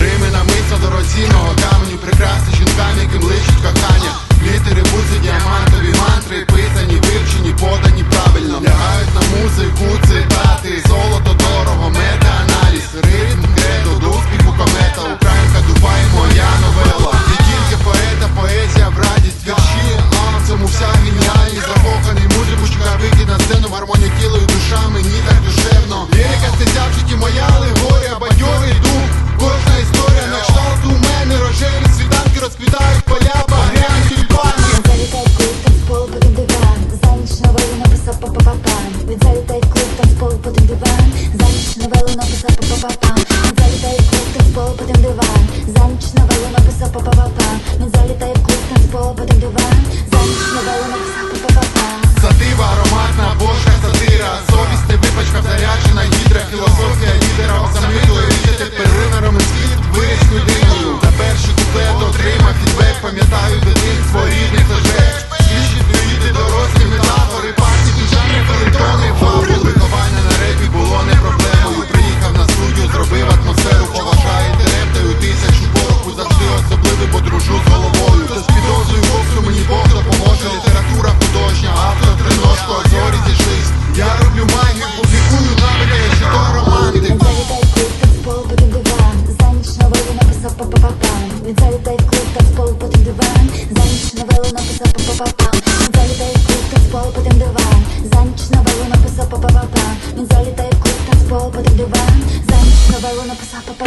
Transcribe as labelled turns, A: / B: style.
A: Римина мисла дорогоцінного каменю прекрасна
B: написав па-па-па-па Він залітає в клуб, танцпол, потім диван. За ніч новелу написав па-па-па-па Він залітає в клуб, танцпол. Він залітає клубка з полу, потім диван. За ніч новелу написав па па па пам Він залітає клубка з полу, потім диван. За ніч новелу написав па па па пам Він залітає клубка з полу, потім диван. За ніч новелу написав па па